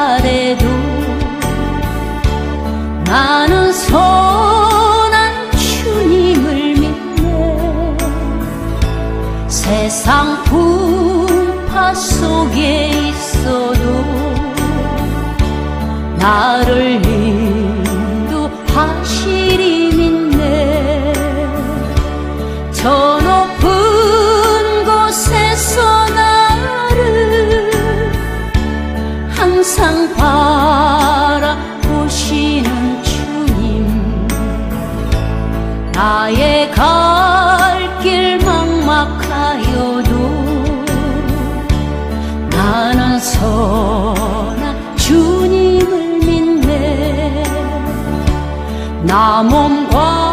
가래도 나는 선한 주님을 믿네. 세상 풍파 속에 있어도 나를 인 나의 갈 길 막막하여도 나는 선한 주님을 믿네. 나 몸과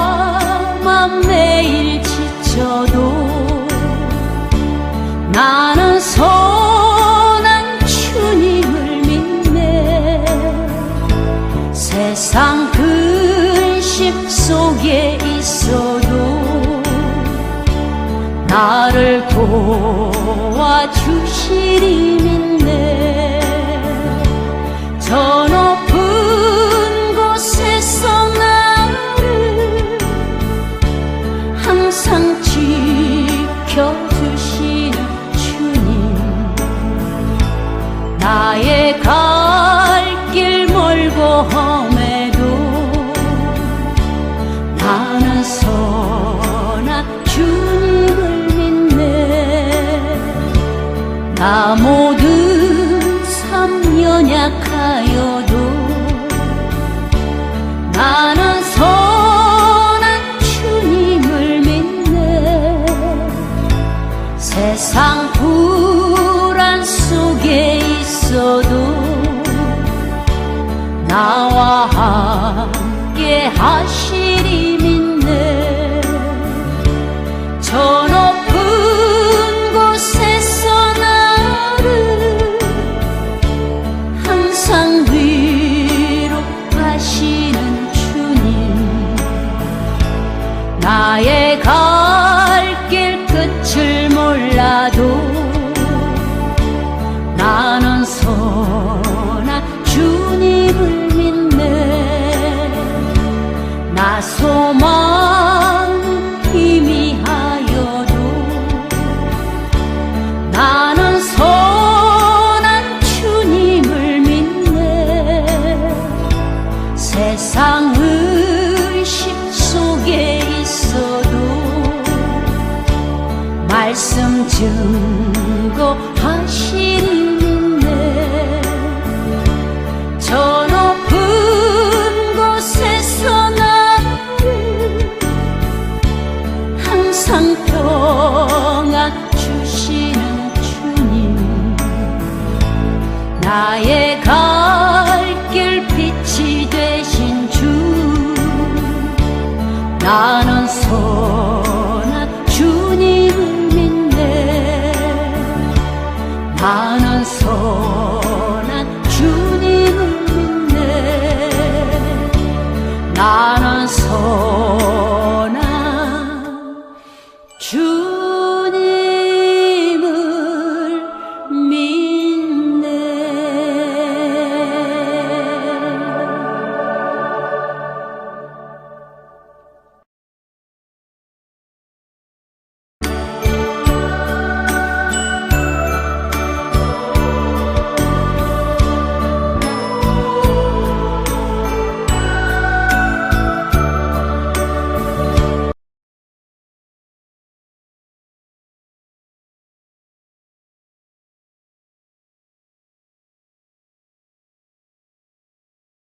나를 도와주시리 믿네 저높 연약하여도 나는 선한 주님을 믿네. 세상 불안 속에 있어도 나와 함께 하시 나 소망 희미하여도 나는 선한 주님을 믿네. 세상 의심 속에 있어도 말씀 증 나는 선한 주님 믿네. 나는 선한 주님 믿네. 나는 선한